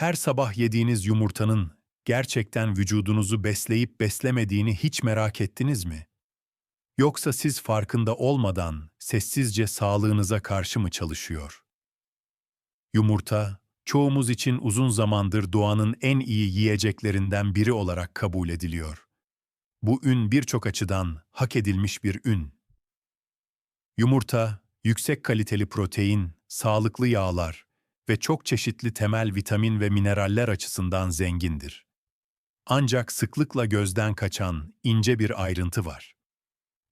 Her sabah yediğiniz yumurtanın gerçekten vücudunuzu besleyip beslemediğini hiç merak ettiniz mi? Yoksa siz farkında olmadan sessizce sağlığınıza karşı mı çalışıyor? Yumurta, çoğumuz için uzun zamandır doğanın en iyi yiyeceklerinden biri olarak kabul ediliyor. Bu ün birçok açıdan hak edilmiş bir ün. Yumurta, yüksek kaliteli protein, sağlıklı yağlar ve çok çeşitli temel vitamin ve mineraller açısından zengindir. Ancak sıklıkla gözden kaçan ince bir ayrıntı var.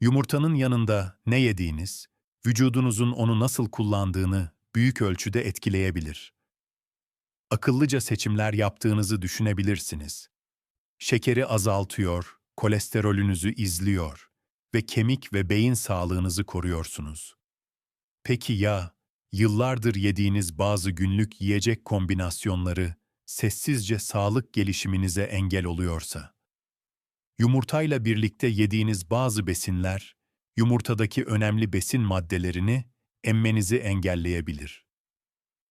Yumurtanın yanında ne yediğiniz, vücudunuzun onu nasıl kullandığını büyük ölçüde etkileyebilir. Akıllıca seçimler yaptığınızı düşünebilirsiniz. Şekeri azaltıyor, kolesterolünüzü izliyor ve kemik ve beyin sağlığınızı koruyorsunuz. Peki ya yıllardır yediğiniz bazı günlük yiyecek kombinasyonları sessizce sağlık gelişiminize engel oluyorsa? Yumurtayla birlikte yediğiniz bazı besinler, yumurtadaki önemli besin maddelerini emmenizi engelleyebilir.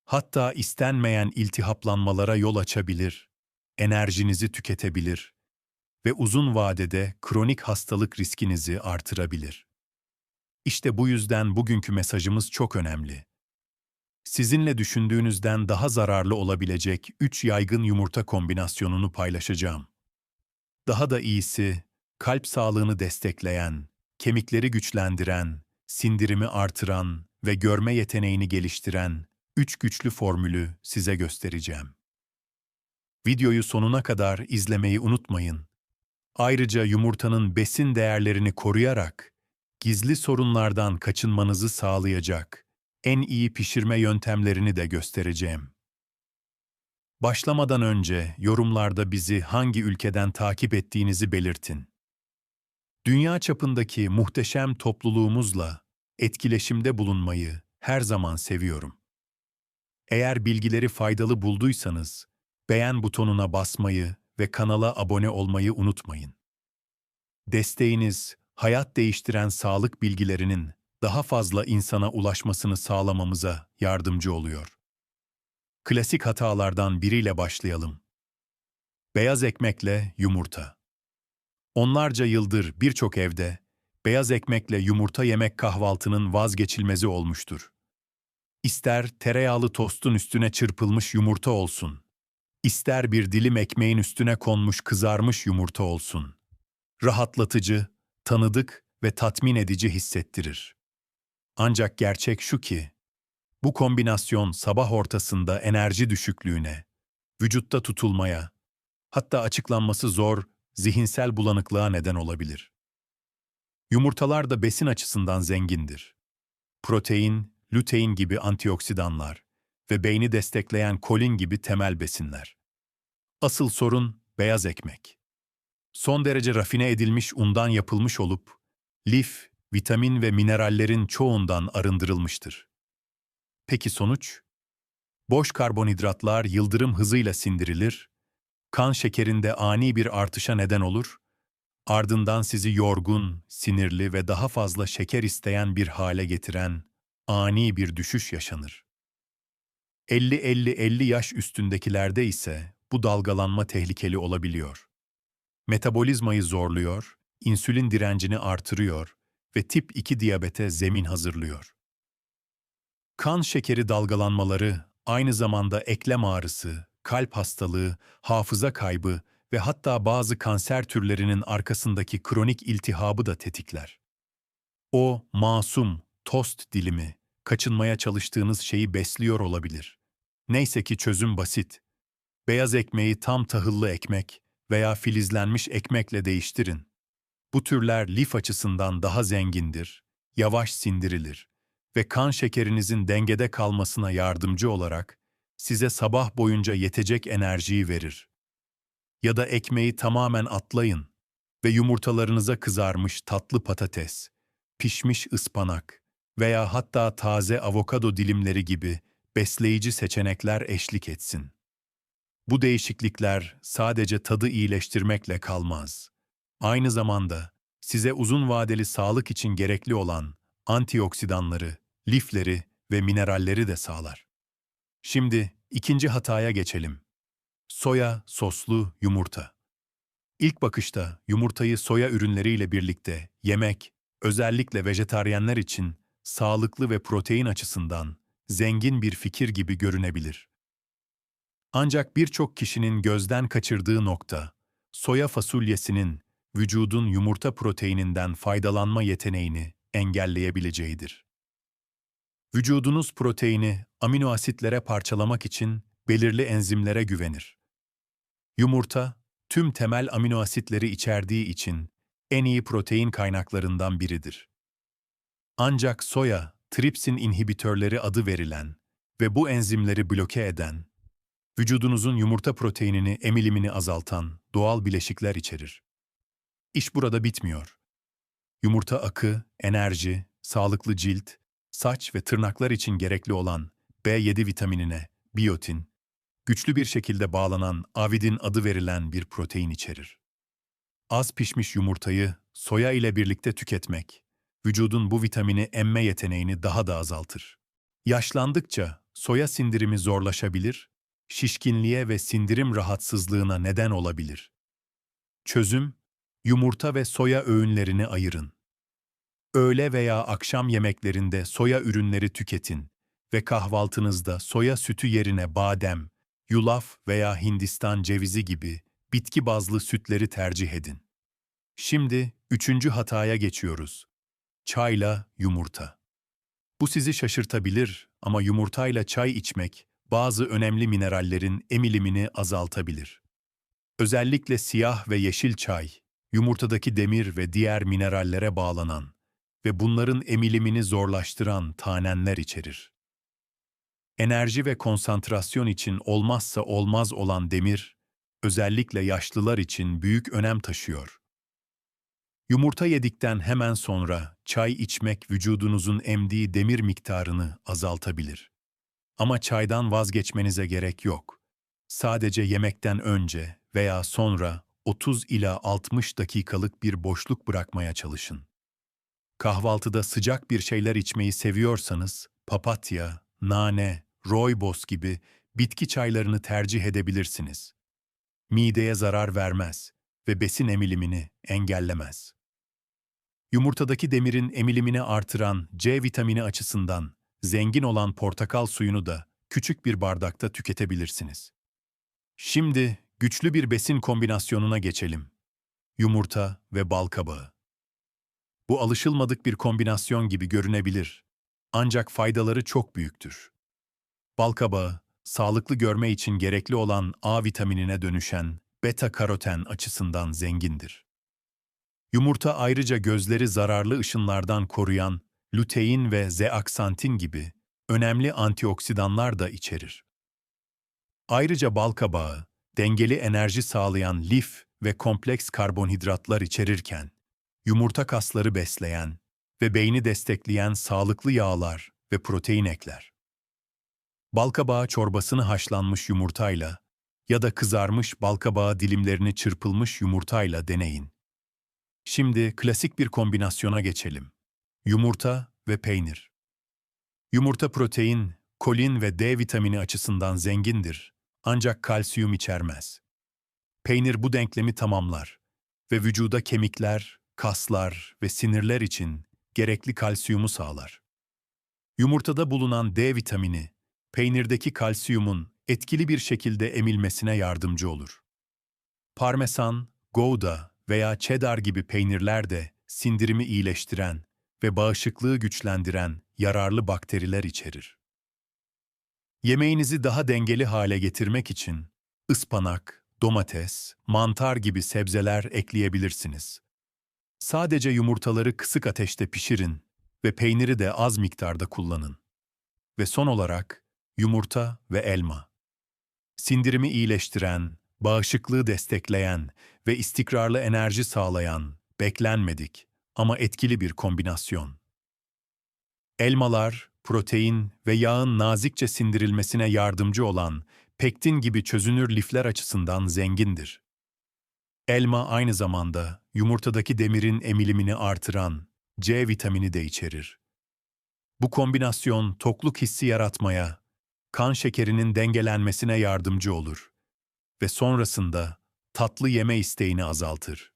Hatta istenmeyen iltihaplanmalara yol açabilir, enerjinizi tüketebilir ve uzun vadede kronik hastalık riskinizi artırabilir. İşte bu yüzden bugünkü mesajımız çok önemli. Sizinle düşündüğünüzden daha zararlı olabilecek 3 yaygın yumurta kombinasyonunu paylaşacağım. Daha da iyisi, kalp sağlığını destekleyen, kemikleri güçlendiren, sindirimi artıran ve görme yeteneğini geliştiren üç güçlü formülü size göstereceğim. Videoyu sonuna kadar izlemeyi unutmayın. Ayrıca yumurtanın besin değerlerini koruyarak gizli sorunlardan kaçınmanızı sağlayacak en iyi pişirme yöntemlerini de göstereceğim. Başlamadan önce yorumlarda bizi hangi ülkeden takip ettiğinizi belirtin. Dünya çapındaki muhteşem topluluğumuzla etkileşimde bulunmayı her zaman seviyorum. Eğer bilgileri faydalı bulduysanız, beğen butonuna basmayı ve kanala abone olmayı unutmayın. Desteğiniz, hayat değiştiren sağlık bilgilerinin daha fazla insana ulaşmasını sağlamamıza yardımcı oluyor. Klasik hatalardan biriyle başlayalım. Beyaz ekmekle yumurta. Onlarca yıldır birçok evde beyaz ekmekle yumurta yemek kahvaltının vazgeçilmezi olmuştur. İster tereyağlı tostun üstüne çırpılmış yumurta olsun, ister bir dilim ekmeğin üstüne konmuş kızarmış yumurta olsun. Rahatlatıcı, tanıdık ve tatmin edici hissettirir. Ancak gerçek şu ki, bu kombinasyon sabah ortasında enerji düşüklüğüne, vücutta tutulmaya, hatta açıklanması zor zihinsel bulanıklığa neden olabilir. Yumurtalar da besin açısından zengindir. Protein, lutein gibi antioksidanlar ve beyni destekleyen kolin gibi temel besinler. Asıl sorun beyaz ekmek. Son derece rafine edilmiş undan yapılmış olup, lif, vitamin ve minerallerin çoğundan arındırılmıştır. Peki sonuç? Boş karbonhidratlar yıldırım hızıyla sindirilir, kan şekerinde ani bir artışa neden olur, ardından sizi yorgun, sinirli ve daha fazla şeker isteyen bir hale getiren ani bir düşüş yaşanır. 50-50-50 yaş üstündekilerde ise bu dalgalanma tehlikeli olabiliyor. Metabolizmayı zorluyor, insülin direncini artırıyor ve tip 2 diyabete zemin hazırlıyor. Kan şekeri dalgalanmaları aynı zamanda eklem ağrısı, kalp hastalığı, hafıza kaybı ve hatta bazı kanser türlerinin arkasındaki kronik iltihabı da tetikler. O masum, tost dilimi, kaçınmaya çalıştığınız şeyi besliyor olabilir. Neyse ki çözüm basit. Beyaz ekmeği tam tahıllı ekmek veya filizlenmiş ekmekle değiştirin. Bu türler lif açısından daha zengindir, yavaş sindirilir ve kan şekerinizin dengede kalmasına yardımcı olarak size sabah boyunca yetecek enerjiyi verir. Ya da ekmeği tamamen atlayın ve yumurtalarınıza kızarmış tatlı patates, pişmiş ıspanak veya hatta taze avokado dilimleri gibi besleyici seçenekler eşlik etsin. Bu değişiklikler sadece tadı iyileştirmekle kalmaz. Aynı zamanda size uzun vadeli sağlık için gerekli olan antioksidanları, lifleri ve mineralleri de sağlar. Şimdi ikinci hataya geçelim. Soya soslu yumurta. İlk bakışta yumurtayı soya ürünleriyle birlikte yemek, özellikle vejetaryenler için sağlıklı ve protein açısından zengin bir fikir gibi görünebilir. Ancak birçok kişinin gözden kaçırdığı nokta, soya fasulyesinin vücudun yumurta proteininden faydalanma yeteneğini engelleyebileceğidir. Vücudunuz proteini amino asitlere parçalamak için belirli enzimlere güvenir. Yumurta, tüm temel amino asitleri içerdiği için en iyi protein kaynaklarından biridir. Ancak soya, tripsin inhibitörleri adı verilen ve bu enzimleri bloke eden, vücudunuzun yumurta proteinini emilimini azaltan doğal bileşikler içerir. İş burada bitmiyor. Yumurta akı, enerji, sağlıklı cilt, saç ve tırnaklar için gerekli olan B7 vitaminine, biyotin, güçlü bir şekilde bağlanan avidin adı verilen bir protein içerir. Az pişmiş yumurtayı soya ile birlikte tüketmek, vücudun bu vitamini emme yeteneğini daha da azaltır. Yaşlandıkça soya sindirimi zorlaşabilir, şişkinliğe ve sindirim rahatsızlığına neden olabilir. Çözüm, yumurta ve soya öğünlerini ayırın. Öğle veya akşam yemeklerinde soya ürünleri tüketin ve kahvaltınızda soya sütü yerine badem, yulaf veya Hindistan cevizi gibi bitki bazlı sütleri tercih edin. Şimdi üçüncü hataya geçiyoruz. Çayla yumurta. Bu sizi şaşırtabilir ama yumurtayla çay içmek bazı önemli minerallerin emilimini azaltabilir. Özellikle siyah ve yeşil çay, yumurtadaki demir ve diğer minerallere bağlanan ve bunların emilimini zorlaştıran tanenler içerir. Enerji ve konsantrasyon için olmazsa olmaz olan demir, özellikle yaşlılar için büyük önem taşıyor. Yumurta yedikten hemen sonra çay içmek vücudunuzun emdiği demir miktarını azaltabilir. Ama çaydan vazgeçmenize gerek yok. Sadece yemekten önce veya sonra 30 ila 60 dakikalık bir boşluk bırakmaya çalışın. Kahvaltıda sıcak bir şeyler içmeyi seviyorsanız papatya, nane, rooibos gibi bitki çaylarını tercih edebilirsiniz. Mideye zarar vermez ve besin emilimini engellemez. Yumurtadaki demirin emilimini artıran C vitamini açısından zengin olan portakal suyunu da küçük bir bardakta tüketebilirsiniz. Şimdi güçlü bir besin kombinasyonuna geçelim. Yumurta ve bal kabağı. Bu alışılmadık bir kombinasyon gibi görünebilir. Ancak faydaları çok büyüktür. Bal kabağı, sağlıklı görme için gerekli olan A vitaminine dönüşen beta karoten açısından zengindir. Yumurta ayrıca gözleri zararlı ışınlardan koruyan lutein ve zeaksantin gibi önemli antioksidanlar da içerir. Ayrıca bal kabağı, dengeli enerji sağlayan lif ve kompleks karbonhidratlar içerirken, yumurta kasları besleyen ve beyni destekleyen sağlıklı yağlar ve protein ekler. Balkabağı çorbasını haşlanmış yumurtayla ya da kızarmış balkabağı dilimlerini çırpılmış yumurtayla deneyin. Şimdi klasik bir kombinasyona geçelim. Yumurta ve peynir. Yumurta protein, kolin ve D vitamini açısından zengindir ancak kalsiyum içermez. Peynir bu denklemi tamamlar ve vücuda kemikler, kaslar ve sinirler için gerekli kalsiyumu sağlar. Yumurtada bulunan D vitamini, peynirdeki kalsiyumun etkili bir şekilde emilmesine yardımcı olur. Parmesan, Gouda veya cheddar gibi peynirler de sindirimi iyileştiren ve bağışıklığı güçlendiren yararlı bakteriler içerir. Yemeğinizi daha dengeli hale getirmek için ıspanak, domates, mantar gibi sebzeler ekleyebilirsiniz. Sadece yumurtaları kısık ateşte pişirin ve peyniri de az miktarda kullanın. Ve son olarak yumurta ve elma. Sindirimi iyileştiren, bağışıklığı destekleyen ve istikrarlı enerji sağlayan, beklenmedik ama etkili bir kombinasyon. Elmalar, protein ve yağın nazikçe sindirilmesine yardımcı olan pektin gibi çözünür lifler açısından zengindir. Elma aynı zamanda yumurtadaki demirin emilimini artıran C vitamini de içerir. Bu kombinasyon tokluk hissi yaratmaya, kan şekerinin dengelenmesine yardımcı olur ve sonrasında tatlı yeme isteğini azaltır.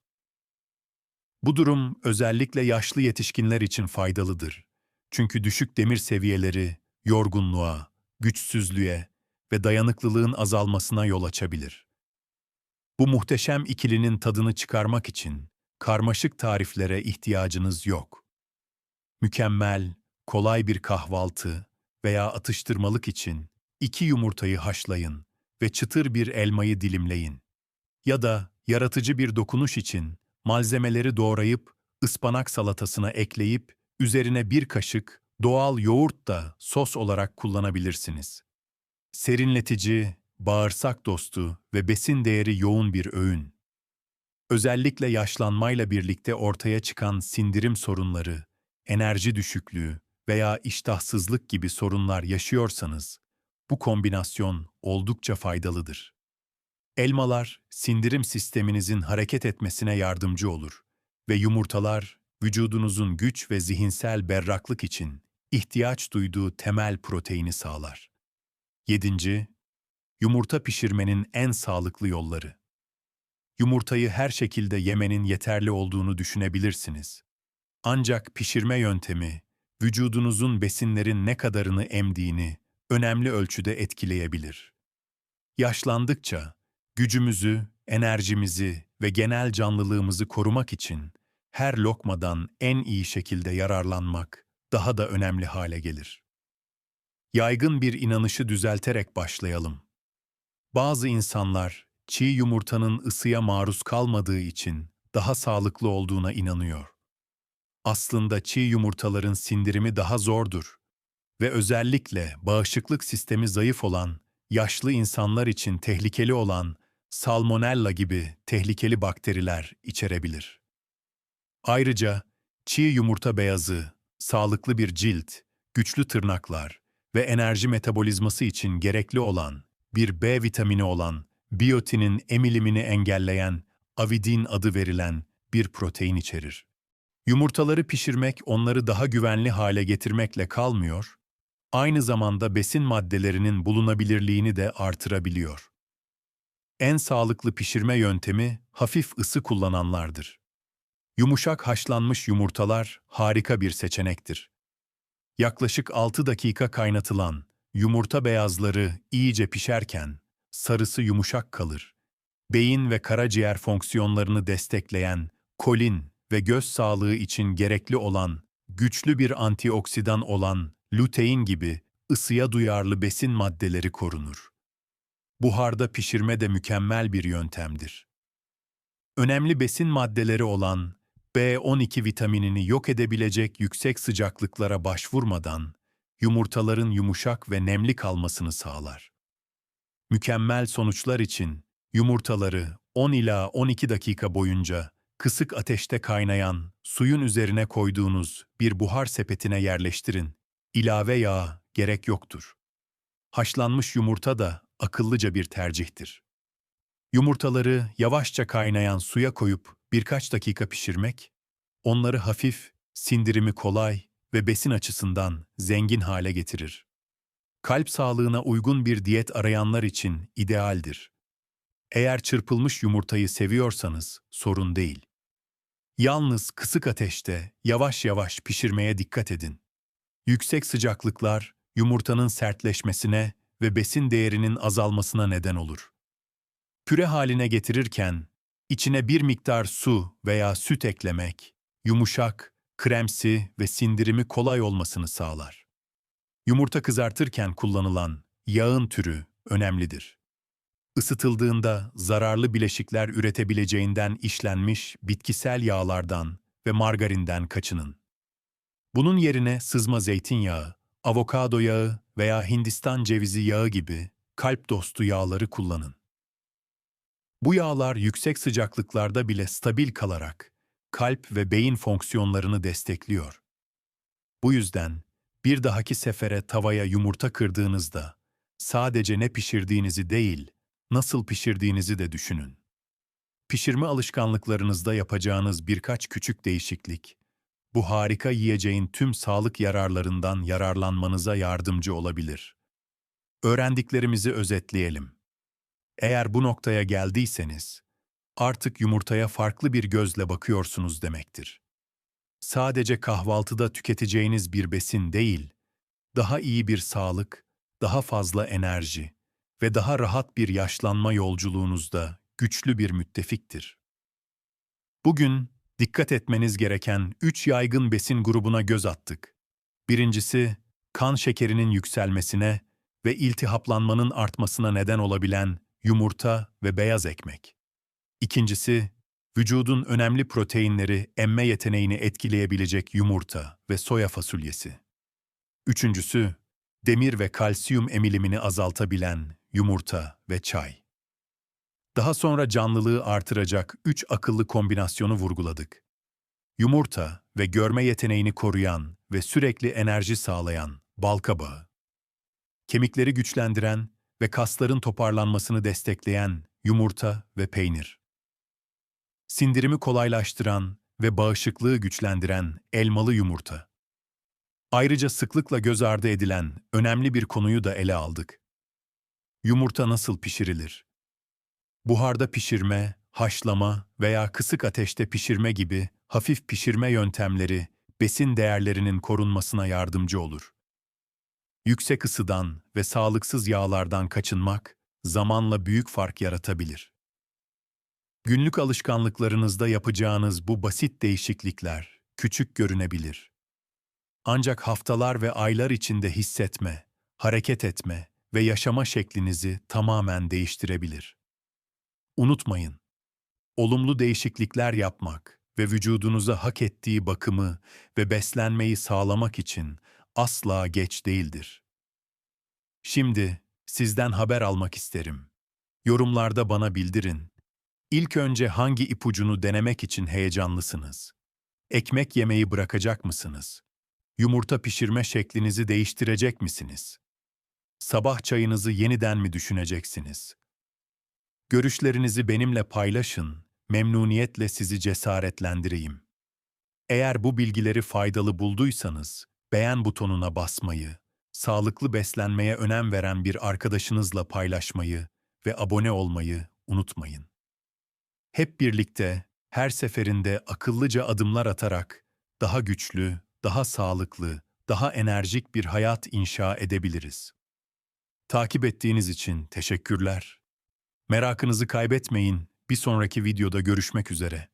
Bu durum özellikle yaşlı yetişkinler için faydalıdır. Çünkü düşük demir seviyeleri yorgunluğa, güçsüzlüğe ve dayanıklılığın azalmasına yol açabilir. Bu muhteşem ikilinin tadını çıkarmak için karmaşık tariflere ihtiyacınız yok. Mükemmel, kolay bir kahvaltı veya atıştırmalık için iki yumurtayı haşlayın ve çıtır bir elmayı dilimleyin. Ya da yaratıcı bir dokunuş için malzemeleri doğrayıp ıspanak salatasına ekleyip üzerine bir kaşık doğal yoğurt da sos olarak kullanabilirsiniz. Serinletici, bağırsak dostu ve besin değeri yoğun bir öğün. Özellikle yaşlanmayla birlikte ortaya çıkan sindirim sorunları, enerji düşüklüğü veya iştahsızlık gibi sorunlar yaşıyorsanız, bu kombinasyon oldukça faydalıdır. Elmalar, sindirim sisteminizin hareket etmesine yardımcı olur ve yumurtalar, vücudunuzun güç ve zihinsel berraklık için ihtiyaç duyduğu temel proteini sağlar. 7. Yumurta pişirmenin en sağlıklı yolları. Yumurtayı her şekilde yemenin yeterli olduğunu düşünebilirsiniz. Ancak pişirme yöntemi, vücudunuzun besinlerin ne kadarını emdiğini önemli ölçüde etkileyebilir. Yaşlandıkça gücümüzü, enerjimizi ve genel canlılığımızı korumak için her lokmadan en iyi şekilde yararlanmak daha da önemli hale gelir. Yaygın bir inanışı düzelterek başlayalım. Bazı insanlar çiğ yumurtanın ısıya maruz kalmadığı için daha sağlıklı olduğuna inanıyor. Aslında çiğ yumurtaların sindirimi daha zordur ve özellikle bağışıklık sistemi zayıf olan, yaşlı insanlar için tehlikeli olan salmonella gibi tehlikeli bakteriler içerebilir. Ayrıca çiğ yumurta beyazı, sağlıklı bir cilt, güçlü tırnaklar ve enerji metabolizması için gerekli olan bir B vitamini olan biyotinin emilimini engelleyen avidin adı verilen bir protein içerir. Yumurtaları pişirmek onları daha güvenli hale getirmekle kalmıyor, aynı zamanda besin maddelerinin bulunabilirliğini de artırabiliyor. En sağlıklı pişirme yöntemi hafif ısı kullananlardır. Yumuşak haşlanmış yumurtalar harika bir seçenektir. Yaklaşık 6 dakika kaynatılan yumurta beyazları iyice pişerken sarısı yumuşak kalır. Beyin ve karaciğer fonksiyonlarını destekleyen kolin ve göz sağlığı için gerekli olan güçlü bir antioksidan olan lutein gibi ısıya duyarlı besin maddeleri korunur. Buharda pişirme de mükemmel bir yöntemdir. Önemli besin maddeleri olan B12 vitaminini yok edebilecek yüksek sıcaklıklara başvurmadan yumurtaların yumuşak ve nemli kalmasını sağlar. Mükemmel sonuçlar için yumurtaları 10 ila 12 dakika boyunca kısık ateşte kaynayan suyun üzerine koyduğunuz bir buhar sepetine yerleştirin. İlave yağ gerek yoktur. Haşlanmış yumurta da akıllıca bir tercihtir. Yumurtaları yavaşça kaynayan suya koyup birkaç dakika pişirmek, onları hafif, sindirimi kolay ve besin açısından zengin hale getirir. Kalp sağlığına uygun bir diyet arayanlar için idealdir. Eğer çırpılmış yumurtayı seviyorsanız sorun değil. Yalnız kısık ateşte yavaş yavaş pişirmeye dikkat edin. Yüksek sıcaklıklar yumurtanın sertleşmesine ve besin değerinin azalmasına neden olur. Püre haline getirirken içine bir miktar su veya süt eklemek, yumuşak, kremsi ve sindirimi kolay olmasını sağlar. Yumurta kızartırken kullanılan yağın türü önemlidir. Isıtıldığında zararlı bileşikler üretebileceğinden işlenmiş bitkisel yağlardan ve margarinden kaçının. Bunun yerine sızma zeytinyağı, avokado yağı veya Hindistan cevizi yağı gibi kalp dostu yağları kullanın. Bu yağlar yüksek sıcaklıklarda bile stabil kalarak kalp ve beyin fonksiyonlarını destekliyor. Bu yüzden bir dahaki sefere tavaya yumurta kırdığınızda sadece ne pişirdiğinizi değil, nasıl pişirdiğinizi de düşünün. Pişirme alışkanlıklarınızda yapacağınız birkaç küçük değişiklik, bu harika yiyeceğin tüm sağlık yararlarından yararlanmanıza yardımcı olabilir. Öğrendiklerimizi özetleyelim. Eğer bu noktaya geldiyseniz, artık yumurtaya farklı bir gözle bakıyorsunuz demektir. Sadece kahvaltıda tüketeceğiniz bir besin değil, daha iyi bir sağlık, daha fazla enerji ve daha rahat bir yaşlanma yolculuğunuzda güçlü bir müttefiktir. Bugün dikkat etmeniz gereken üç yaygın besin grubuna göz attık. Birincisi, kan şekerinin yükselmesine ve iltihaplanmanın artmasına neden olabilen yumurta ve beyaz ekmek. İkincisi, vücudun önemli proteinleri emme yeteneğini etkileyebilecek yumurta ve soya fasulyesi. Üçüncüsü, demir ve kalsiyum emilimini azaltabilen yumurta ve çay. Daha sonra canlılığı artıracak üç akıllı kombinasyonu vurguladık. Yumurta ve görme yeteneğini koruyan ve sürekli enerji sağlayan bal kabağı. Kemikleri güçlendiren ve kasların toparlanmasını destekleyen yumurta ve peynir. Sindirimi kolaylaştıran ve bağışıklığı güçlendiren elmalı yumurta. Ayrıca sıklıkla göz ardı edilen önemli bir konuyu da ele aldık. Yumurta nasıl pişirilir? Buharda pişirme, haşlama veya kısık ateşte pişirme gibi hafif pişirme yöntemleri besin değerlerinin korunmasına yardımcı olur. Yüksek ısıdan ve sağlıksız yağlardan kaçınmak zamanla büyük fark yaratabilir. Günlük alışkanlıklarınızda yapacağınız bu basit değişiklikler küçük görünebilir. Ancak haftalar ve aylar içinde hissetme, hareket etme ve yaşama şeklinizi tamamen değiştirebilir. Unutmayın, olumlu değişiklikler yapmak ve vücudunuza hak ettiği bakımı ve beslenmeyi sağlamak için asla geç değildir. Şimdi sizden haber almak isterim. Yorumlarda bana bildirin. İlk önce hangi ipucunu denemek için heyecanlısınız? Ekmek yemeyi bırakacak mısınız? Yumurta pişirme şeklinizi değiştirecek misiniz? Sabah çayınızı yeniden mi düşüneceksiniz? Görüşlerinizi benimle paylaşın, memnuniyetle sizi cesaretlendireyim. Eğer bu bilgileri faydalı bulduysanız, beğen butonuna basmayı, sağlıklı beslenmeye önem veren bir arkadaşınızla paylaşmayı ve abone olmayı unutmayın. Hep birlikte, her seferinde akıllıca adımlar atarak daha güçlü, daha sağlıklı, daha enerjik bir hayat inşa edebiliriz. Takip ettiğiniz için teşekkürler. Merakınızı kaybetmeyin. Bir sonraki videoda görüşmek üzere.